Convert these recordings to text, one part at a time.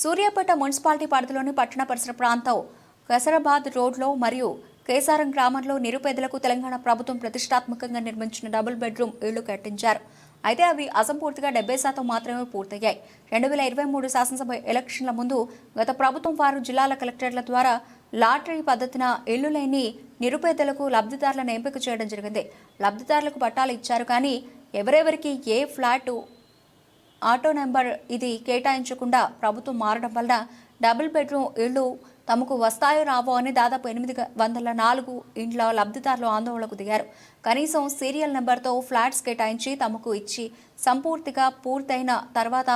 Suryapet municipality పరిధిలోని పట్టణ పరిసర ప్రాంతం కసరాబాద్ రోడ్లో మరియు కేసారం గ్రామంలో నిరుపేదలకు తెలంగాణ ప్రభుత్వం ప్రతిష్టాత్మకంగా నిర్మించిన డబుల్ బెడ్రూమ్ ఇళ్ళు కట్టించారు. అయితే అవి అసంపూర్తిగా డెబ్బై శాతం మాత్రమే పూర్తయ్యాయి. రెండు వేల ఇరవై మూడు శాసనసభ ఎలక్షన్ల ముందు గత ప్రభుత్వం వారు జిల్లాల కలెక్టర్ల ద్వారా లాటరీ పద్ధతిన ఇళ్ళు లేని నిరుపేదలకు లబ్ధిదారులను ఎంపిక చేయడం జరిగింది. లబ్ధిదారులకు పట్టాలు ఇచ్చారు కానీ ఎవరెవరికి ఏ ఫ్లాటు ఆటో నెంబర్ ఇది కేటాయించకుండా ప్రభుత్వం మారడం వల్ల డబుల్ బెడ్రూమ్ ఇళ్ళు తమకు వస్తాయో రావో అని దాదాపు ఎనిమిది వందల నాలుగు ఇండ్ల లబ్ధిదారులు ఆందోళనకు దిగారు. కనీసం సీరియల్ నెంబర్తో ఫ్లాట్స్ కేటాయించి తమకు ఇచ్చి సంపూర్తిగా పూర్తయిన తర్వాత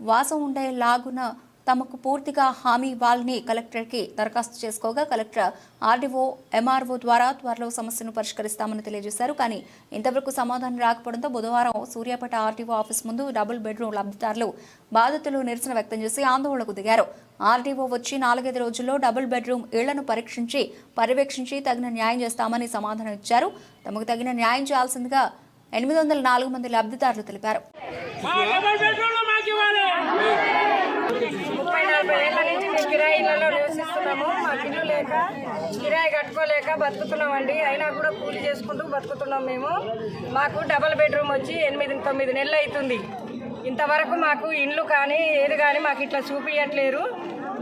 వాసం ఉండేలాగున తమకు పూర్తిగా హామీ ఇవ్వాలని కలెక్టర్కి దరఖాస్తు చేసుకోగా కలెక్టర్ ఆర్డీఓ ఎంఆర్ఓ ద్వారా త్వరలో సమస్యను పరిష్కరిస్తామని తెలియజేశారు. కానీ ఇంతవరకు సమాధానం రాకపోవడంతో బుధవారం సూర్యాపేట ఆర్డీఓ ఆఫీస్ ముందు డబుల్ బెడ్రూమ్ లబ్ధిదారులు బాధితులు నిరసన వ్యక్తం చేసి ఆందోళనకు దిగారు. ఆర్డీఓ వచ్చి నాలుగైదు రోజుల్లో డబుల్ బెడ్రూమ్ ఇళ్ళను పరీక్షించి పర్యవేక్షించి తగిన న్యాయం చేస్తామని సమాధానం ఇచ్చారు. తమకు తగిన న్యాయం చేయాల్సిందిగా ఎనిమిది వందల నాలుగు మంది లబ్ధిదారులు తెలిపారు మా డబల్ బెడ్రూమ్లు మాకు ఇవ్వాలి ముప్పై నలభై ఏళ్ళ నుంచి మేము కిరాయి ఇళ్ళలో నివసిస్తున్నాము మాకు ఇల్లు లేక కిరాయి కట్టుకోలేక బతుకుతున్నామండి. అయినా కూడా కూలి చేసుకుంటూ బతుకుతున్నాం మేము. మాకు డబల్ బెడ్రూమ్ వచ్చి ఎనిమిది తొమ్మిది నెలలు అవుతుంది. ఇంతవరకు మాకు ఇండ్లు కానీ ఏది కానీ మాకు ఇట్లా చూపించట్లేరు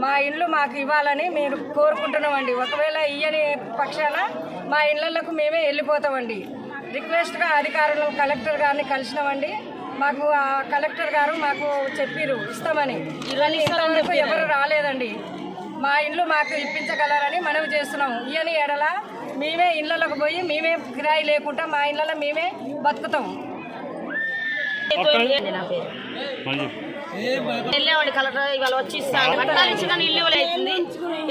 మా ఇండ్లు మాకు ఇవ్వాలని మీరు కోరుకుంటున్నామండి. ఒకవేళ ఇయ్యని పక్షాన మా ఇళ్ళకు మేమే వెళ్ళిపోతామండి. రిక్వెస్ట్గా అధికారులు కలెక్టర్ గారిని కలిసినామండి. మాకు ఆ కలెక్టర్ గారు మాకు చెప్పిరు ఇస్తామని. కానీ ఇంతవరకు ఎవరు రాలేదండి. మా ఇల్లు మాకు ఇప్పించగలరని మనవి చేస్తున్నాం ఇయని ఎడల మేమే ఇళ్ళలోకి పోయి మేమే కిరాయి లేకుండా మా ఇళ్ళలో మేమే బతుకుతాం. వెళ్ళేవాడి కలెక్టర్ ఇవాళ వచ్చి ఇస్తాను పట్టాలు ఇచ్చిన ఇల్లు ఇవ్వలేదు.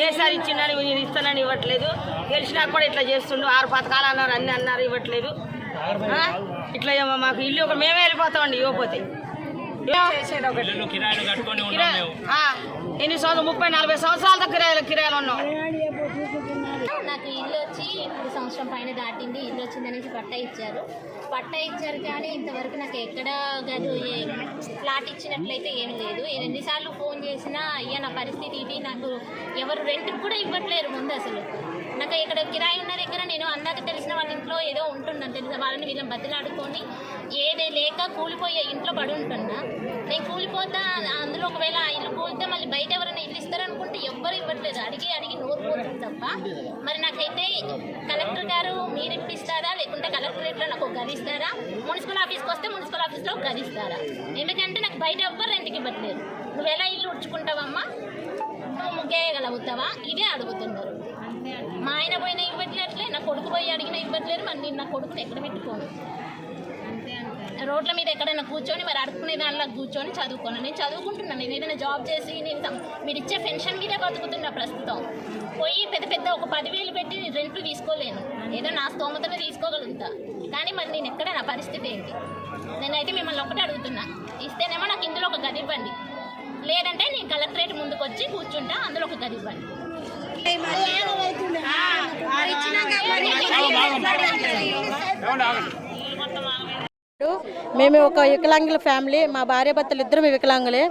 ఏసారి ఇచ్చిందని నేను ఇస్తానని ఇవ్వట్లేదు. గెలిచినా కూడా ఇట్లా చేస్తుండు. ఆరు పథకాలు అన్నారు అన్ని అన్నారు ఇవ్వట్లేదు? ఇట్లా ఏమో మాకు ఇల్లు ఒక మేమే వెళ్ళిపోతామండి ఇవ్వకపోతే. ఎన్ని సంవత్సరాలు ముప్పై నలభై సంవత్సరాల కిరాయిలు కిరాయిలు ఉన్నాం నాకు ఇల్లు వచ్చి ఇప్పుడు సంవత్సరం పైన దాటింది. ఇల్లు వచ్చిందనేసి పట్టా ఇచ్చారు. పట్టా ఇచ్చారు కానీ ఇంతవరకు నాకు ఎక్కడ గదు ఫ్లాట్ ఇచ్చినట్లయితే ఏం లేదు. ఎన్నిసార్లు ఫోన్ చేసినా అయ్యా నా పరిస్థితి ఇది నాకు ఎవరు రెంట్కి కూడా ఇవ్వట్లేరు ముందు అసలు. నాకు ఇక్కడ కిరాయి ఉన్న దగ్గర నేను అందాక ఏదో తెలిసిన వాళ్ళని వీళ్ళని బతిలాడుకొని ఏదే లేక కూలిపోయే ఇంట్లో పడి ఉంటున్నా. నేను కూలిపోతా అందులో ఒకవేళ ఆ ఇల్లు కూలితే మళ్ళీ బయట ఎవరైనా ఇల్లు ఇస్తారనుకుంటే ఎవ్వరు ఇవ్వట్లేదు. అడిగి అడిగి నోరు పోతుంది తప్ప. మరి నాకైతే కలెక్టర్ గారు మీరు ఇప్పిస్తారా? లేకుంటే కలెక్టరేట్లో నాకు ఒక గదిస్తారా మున్సిపల్ ఆఫీస్కి వస్తే మున్సిపల్ ఆఫీస్లో ఒక గది ఇస్తారా? ఎందుకంటే నాకు బయట ఎవ్వరు రెంట్కి ఇవ్వట్లేదు. నువ్వు ఎలా ఇల్లు ఉడ్చుకుంటావమ్మా? నువ్వు ముగ్గేయగలుగుతావా? ఇదే అడుగుతున్నారు. మా ఆయన పోయినా ఇవ్వట్లేట్లే నా కొడుకు పోయి అడిగినా ఇవ్వట్లేదు మరి నేను నా కొడుకుని ఎక్కడ పెట్టుకోను? రోడ్ల మీద ఎక్కడైనా కూర్చొని మరి అడుక్కునే దానిలో కూర్చొని చదువుకోను. నేను చదువుకుంటున్నాను నేను ఏదైనా జాబ్ చేసి నేను మీరు ఇచ్చే పెన్షన్ మీదే బతుకుతున్నా ప్రస్తుతం. పోయి పెద్ద పెద్ద ఒక పదివేలు పెట్టి రెంట్లు తీసుకోలేను. ఏదో నా స్తోమతనే తీసుకోగలుగుతా. కానీ మరి నేను ఎక్కడ నా పరిస్థితి ఏంటి? నేనైతే మిమ్మల్ని ఒకటే అడుగుతున్నా. ఇస్తేనేమో నాకు ఇందులో ఒక గది ఇవ్వండి. లేదంటే నేను కలెక్టరేట్ ముందుకు వచ్చి కూర్చుంటా అందులో ఒక గది ఇవ్వండి. మేము ఒక వికలాంగుల ఫ్యామిలీ మా భార్య భర్తలు ఇద్దరు వికలాంగులే.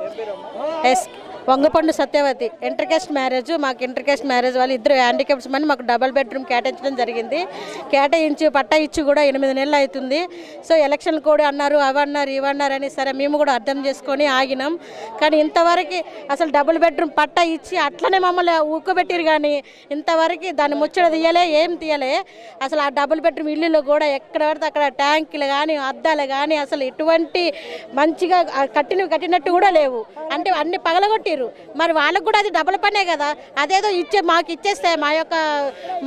S Vangapandu Satyavathi. Intercaste marriage మాకు ఇంటర్కాస్ట్ మ్యారేజ్ వాళ్ళు ఇద్దరు హ్యాండిక్యాప్స్ మని మాకు డబల్ బెడ్రూమ్ కేటాయించడం జరిగింది. కేటాయించి పట్టా ఇచ్చి కూడా ఎనిమిది నెలలు అవుతుంది. సో ఎలక్షన్ కూడా అన్నారు అవన్నారు ఇవన్నారు అని సరే మేము కూడా అర్థం చేసుకొని ఆగినాం. కానీ ఇంతవరకు అసలు డబుల్ బెడ్రూమ్ పట్టా ఇచ్చి అట్లనే మమ్మల్ని ఊక్కబెట్టిరు కానీ ఇంతవరకు దాన్ని ముచ్చట తీయలే ఏం తీయలే. అసలు ఆ డబుల్ బెడ్రూమ్ ఇల్లులో కూడా ఎక్కడ పడితే అక్కడ ట్యాంకులు కానీ అద్దాలు కానీ అసలు ఎటువంటి మంచిగా కట్టినవి కట్టినట్టు కూడా లేవు. అంటే అన్ని పగలగొట్టిరు. మరి వాళ్ళకు కూడా అది డబుల్ పనే కదా. అదేదో ఇచ్చే మాకు ఇచ్చేస్తే మా యొక్క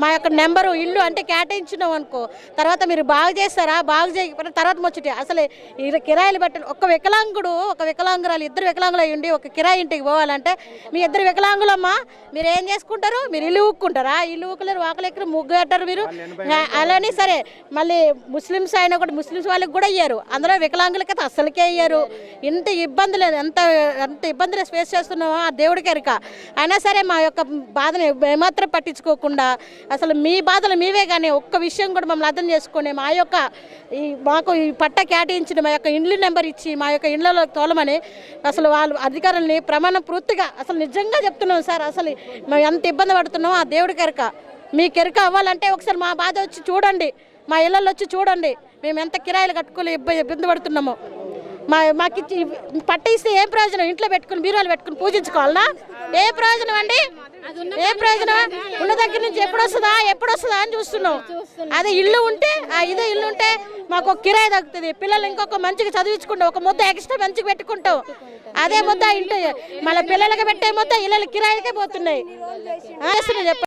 మా యొక్క నెంబరు ఇల్లు అంటే కేటాయించినాం అనుకో తర్వాత మీరు బాగు చేస్తారా? బాగు చేయకపోతే తర్వాత ముచ్చటి. అసలు కిరాయిలు బట్టి ఒక వికలాంగుడు ఒక వికలాంగురాలు ఇద్దరు వికలాంగులు అయ్యి ఉండి ఒక కిరాయి ఇంటికి పోవాలంటే మీ ఇద్దరు వికలాంగులమ్మా మీరు ఏం చేసుకుంటారు? మీరు ఇల్లు ఊక్కుంటారా? ఇల్లు ఊకలేరు వాకలు ఎక్కరు ముగ్గు కట్టారు మీరు. అలానే సరే మళ్ళీ ముస్లిమ్స్ అయినా కూడా ముస్లిమ్స్ వాళ్ళకి కూడా అయ్యారు అందులో వికలాంగులకి అయితే అస్సలకే అయ్యారు ఇంత ఇబ్బందులు ఎంత ఎంత ఇబ్బందులు ఫేస్ చేస్తున్నారు పడుతున్నామో ఆ దేవుడికి అయినా సరే మా యొక్క బాధని ఏమాత్రం పట్టించుకోకుండా అసలు మీ బాధలు మీవే కానీ ఒక్క విషయం కూడా మమ్మల్ని అర్థం చేసుకునే మా యొక్క ఈ మాకు ఈ పట్ట కేటాయించిన మా యొక్క ఇండ్లు నెంబర్ ఇచ్చి మా యొక్క ఇండ్లలో తోలమని అసలు వాళ్ళు అధికారుల్ని ప్రమాణ పూర్తిగా అసలు నిజంగా చెప్తున్నాం సార్. అసలు మేము ఎంత ఇబ్బంది పడుతున్నామో ఆ దేవుడికి ఎరుక మీ కెరక అవ్వాలంటే ఒకసారి మా బాధ వచ్చి చూడండి. మా ఇళ్ళల్లో వచ్చి చూడండి. మేము ఎంత కిరాయిలు కట్టుకోలే ఇబ్బంది ఇబ్బంది పడుతున్నామో. మా మాకు ఇచ్చి పట్ట ఇస్తే ఏం ప్రయోజనం? ఇంట్లో పెట్టుకుని బీరువాలు పెట్టుకుని పూజించుకోవాలనా? ఏ ప్రయోజనం అండి? ఏ ప్రయోజనం? ఉన్న దగ్గర నుంచి ఎప్పుడు వస్తుందా ఎప్పుడు వస్తుందా అని చూస్తున్నాం. అదే ఇల్లు ఉంటే ఆ ఇదే ఇల్లు ఉంటే మాకు ఒక కిరాయి తగ్గుతుంది. పిల్లలు ఇంకొక మంచిగా చదివించుకుంటాం. ఒక ముద్ద ఎక్స్ట్రా మంచిగా పెట్టుకుంటాం. అదే ముద్ద ఇంటి మళ్ళీ పిల్లలకి పెట్టే ముద్ద ఇళ్ళకి కిరాయికే పోతున్నాయి. చెప్పండి.